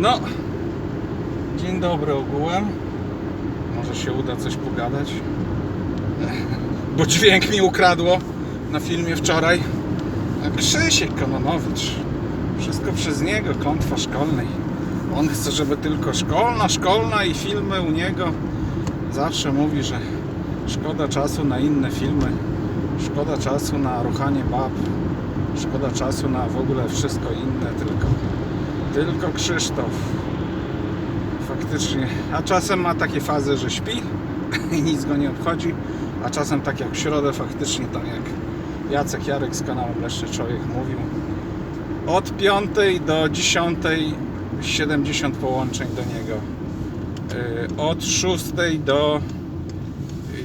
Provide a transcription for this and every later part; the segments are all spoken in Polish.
No, dzień dobry ogółem. Może się uda coś pogadać. Bo dźwięk mi ukradło na filmie wczoraj. A Krzysiek Kononowicz. Wszystko przez niego, klątwa szkolnej. On chce, żeby tylko szkolna, szkolna i filmy u niego. Zawsze mówi, że szkoda czasu na inne filmy. Szkoda czasu na ruchanie bab. Szkoda czasu na w ogóle wszystko inne, tylko tylko Krzysztof. Faktycznie. A czasem ma takie fazy, że śpi i nic go nie obchodzi. A czasem tak jak w środę faktycznie tam jak Jacek Jarek z kanału Leszczy Człowiek mówił. Od 5 do 10 70 połączeń do niego. Yy, Od 6 do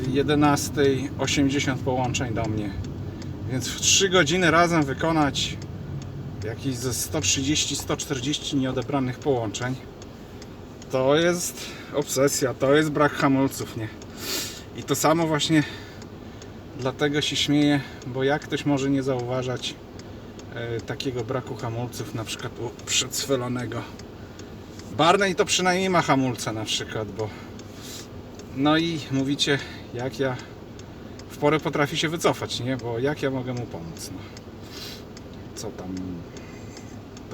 11 80 połączeń do mnie. Więc w 3 godziny razem wykonać jakieś ze 130-140 nieodebranych połączeń. To jest obsesja, to jest brak hamulców, nie? I to samo właśnie dlatego się śmieję, bo jak ktoś może nie zauważać e, takiego braku hamulców, na przykład u przedswelonego. Barney to przynajmniej ma hamulce na przykład, bo no i mówicie, jak ja w porę potrafi się wycofać, nie? Bo jak ja mogę mu pomóc, no co tam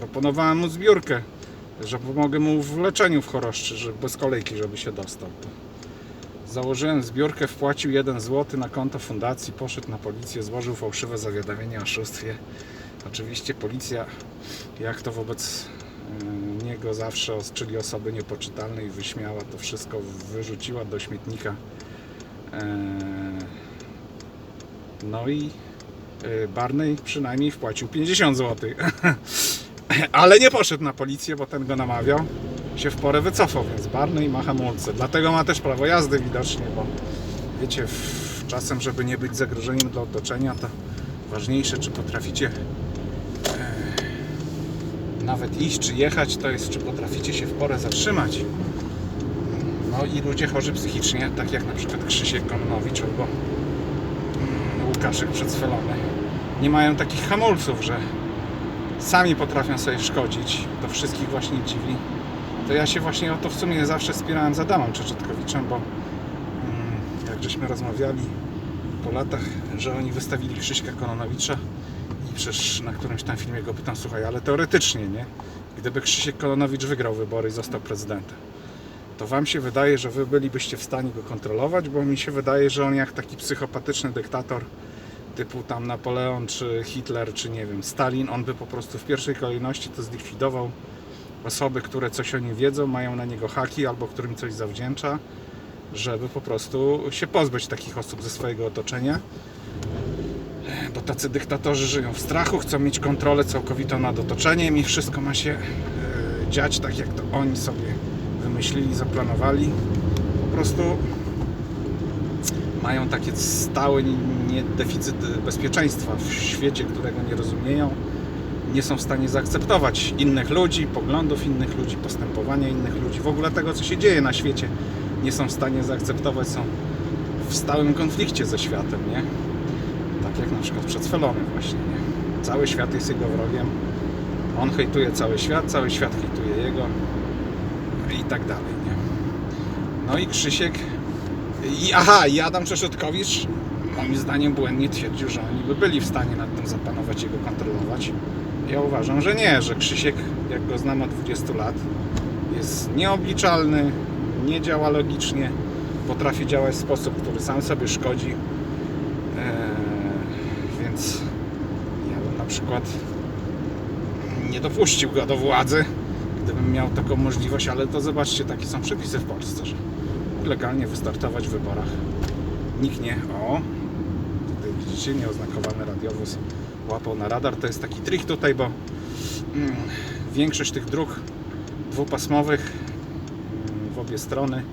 proponowałem mu zbiórkę, że pomogę mu w leczeniu w choroszczy, że bez kolejki, żeby się dostał. To założyłem zbiórkę, wpłacił 1 zł na konto fundacji, poszedł na policję, złożył fałszywe zawiadomienie o oszustwie. Oczywiście policja, jak to wobec y, niego zawsze, czyli osoby niepoczytalnej, wyśmiała to wszystko, wyrzuciła do śmietnika. Eee, No i y, Barney przynajmniej wpłacił 50 zł. Ale nie poszedł na policję, bo ten go namawiał. Się w porę wycofał, więc Barney ma hamulce. Dlatego ma też prawo jazdy widocznie, bo wiecie, w, czasem, żeby nie być zagrożeniem dla otoczenia, to ważniejsze, czy potraficie e, nawet iść, czy jechać, to jest, czy potraficie się w porę zatrzymać. No i ludzie chorzy psychicznie, tak jak na przykład Krzysiek Kononowicz albo mm, Łukaszek Przedswelony, nie mają takich hamulców, że sami potrafią sobie szkodzić. To wszystkich właśnie dziwi. To ja się właśnie o to w sumie zawsze spierałem z Adamem Czeczetkowiczem, bo mm, jak żeśmy rozmawiali po latach, że oni wystawili Krzyśka Kononowicza i przecież na którymś tam filmie go pytam, słuchaj, ale teoretycznie, nie? Gdyby Krzysiek Kononowicz wygrał wybory i został prezydentem, to wam się wydaje, że wy bylibyście w stanie go kontrolować, bo mi się wydaje, że on jak taki psychopatyczny dyktator typu tam Napoleon, czy Hitler, czy nie wiem, Stalin, on by po prostu w pierwszej kolejności to zlikwidował osoby, które coś o nim wiedzą, mają na niego haki albo którym coś zawdzięcza, żeby po prostu się pozbyć takich osób ze swojego otoczenia. Bo tacy dyktatorzy żyją w strachu, chcą mieć kontrolę całkowitą nad otoczeniem i wszystko ma się e, dziać tak, jak to oni sobie wymyślili, zaplanowali. Po prostu mają takie stałe deficyt bezpieczeństwa w świecie, którego nie rozumieją. Nie są w stanie zaakceptować innych ludzi, poglądów innych ludzi, postępowania innych ludzi, w ogóle tego, co się dzieje na świecie. Nie są w stanie zaakceptować, są w stałym konflikcie ze światem, nie? Tak jak na przykład przedsfelony właśnie, nie? Cały świat jest jego wrogiem. On hejtuje cały świat, cały świat hejtuje jego i tak dalej, nie? No i Krzysiek i, aha, i Adam Przeszytkowicz moim zdaniem błędnie twierdził, że oni by byli w stanie nad tym zapanować i go kontrolować. Ja uważam, że nie, że Krzysiek, jak go znam od 20 lat, jest nieobliczalny, nie działa logicznie, potrafi działać w sposób, który sam sobie szkodzi. Eee, więc ja bym na przykład nie dopuścił go do władzy, gdybym miał taką możliwość, ale to zobaczcie, takie są przepisy w Polsce, że legalnie wystartować w wyborach. Nikt nie. O, tutaj widzicie, nieoznakowany radiowóz łapał na radar. To jest taki trik tutaj, bo mm, większość tych dróg dwupasmowych mm, w obie strony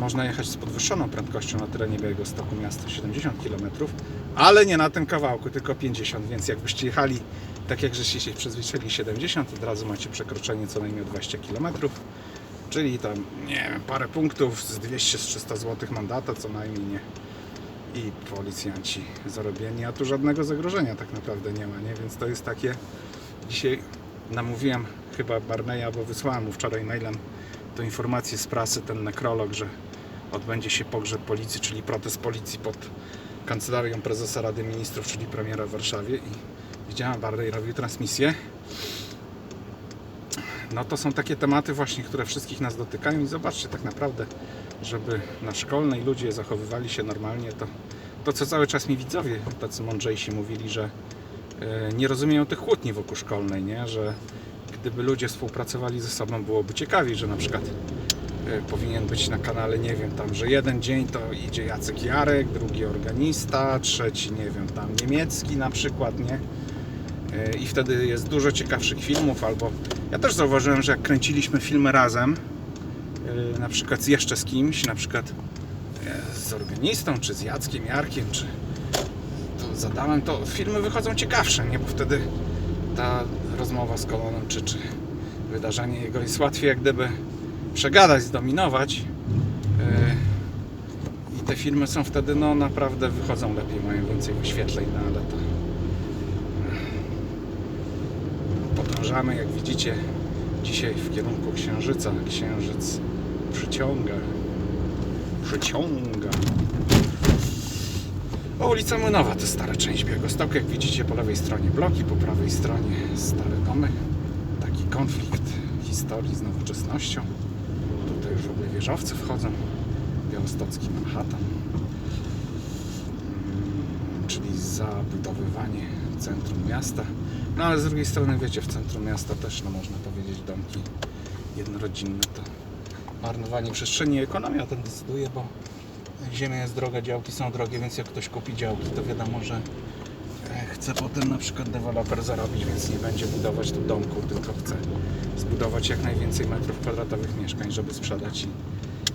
można jechać z podwyższoną prędkością na terenie Białegostoku miasta 70 km, ale nie na tym kawałku, tylko 50, więc jakbyście jechali tak jak żeście się przyzwyczaili 70, od razu macie przekroczenie co najmniej o 20 km czyli tam, nie wiem, parę punktów z 200-300 zł mandata co najmniej, nie? I policjanci zarobieni, a tu żadnego zagrożenia tak naprawdę nie ma, nie? Więc to jest takie, dzisiaj namówiłem chyba Barneya, bo wysłałem mu wczoraj mailem tą informację z prasy, ten nekrolog, że odbędzie się pogrzeb policji, czyli protest policji pod kancelarią prezesa Rady Ministrów, czyli premiera w Warszawie i widziałem Barney robił transmisję. No to są takie tematy właśnie, które wszystkich nas dotykają i zobaczcie tak naprawdę, żeby na szkolnej ludzie zachowywali się normalnie, to to co cały czas mi widzowie, tacy mądrzejsi mówili, że e, nie rozumieją tych kłótni wokół szkolnej, nie? że gdyby ludzie współpracowali ze sobą, byłoby ciekawiej, że na przykład e, powinien być na kanale, nie wiem, tam, że jeden dzień to idzie Jacek Jarek, drugi organista, trzeci, nie wiem, tam niemiecki na przykład, nie? I wtedy jest dużo ciekawszych filmów, albo ja też zauważyłem, że jak kręciliśmy filmy razem, e, na przykład jeszcze z kimś, na przykład e, z organistą, czy z Jackiem Jarkiem, czy to z Adamem, to filmy wychodzą ciekawsze, nie? Bo wtedy ta rozmowa z kolonem, czy, czy wydarzenie jego jest łatwiej jak gdyby przegadać, zdominować. Yy, I te filmy są wtedy, no naprawdę wychodzą lepiej, mają więcej wyświetleń, no ale to podążamy, jak widzicie, dzisiaj w kierunku Księżyca. Księżyc przyciąga, przyciąga. O, ulica Młynowa to stara część Białegostoku. Jak widzicie po lewej stronie bloki, po prawej stronie stare domy. Taki konflikt historii z nowoczesnością. Tutaj już w ogóle wieżowce wchodzą. Białostocki Manhattan. Zabudowywanie centrum miasta. No ale z drugiej strony wiecie, w centrum miasta też no, można powiedzieć domki jednorodzinne to marnowanie przestrzeni ekonomia o tym decyduje, bo ziemia jest droga, działki są drogie, więc jak ktoś kupi działki, to wiadomo, że e, chce potem na przykład deweloper zarobić, więc nie będzie budować tu domku, tylko chce zbudować jak najwięcej metrów kwadratowych mieszkań, żeby sprzedać i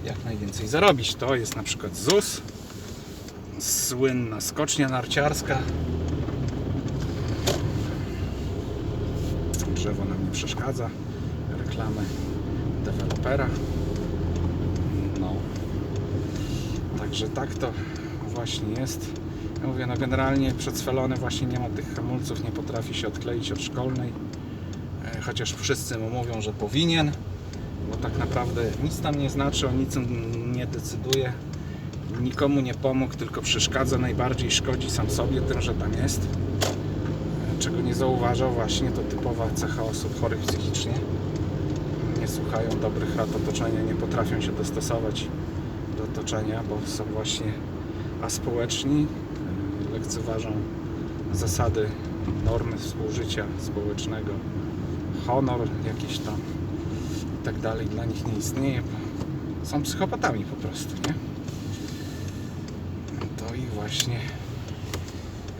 jak najwięcej zarobić. To jest na przykład ZUS, słynna skocznia narciarska. Drzewo nam nie przeszkadza. Reklamy dewelopera. No. Także tak to właśnie jest. Ja mówię, no generalnie przedswelony właśnie nie ma tych hamulców, nie potrafi się odkleić od szkolnej. E, Chociaż wszyscy mu mówią, że powinien, bo tak naprawdę nic tam nie znaczy, o niczym nie decyduje. Nikomu nie pomógł, tylko przeszkadza, najbardziej szkodzi sam sobie tym, że tam jest. E, Czego nie zauważał właśnie, to typowa cecha osób chorych psychicznie. Nie słuchają dobrych rad otoczenia, nie potrafią się dostosować do otoczenia, bo są właśnie aspołeczni, y, lekceważą zasady, normy współżycia społecznego, honor jakiś tam i tak dalej dla nich nie istnieje. Są psychopatami po prostu, nie? Właśnie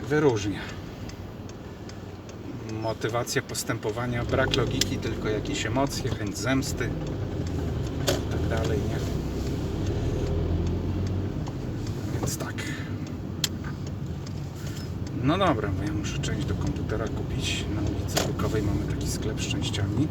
wyróżnia. Motywacja postępowania, brak logiki, tylko jakieś emocje, chęć zemsty i tak dalej, nie? Więc tak. No dobra, bo ja muszę część do komputera kupić. Na ulicy Bykowej mamy taki sklep z częściami.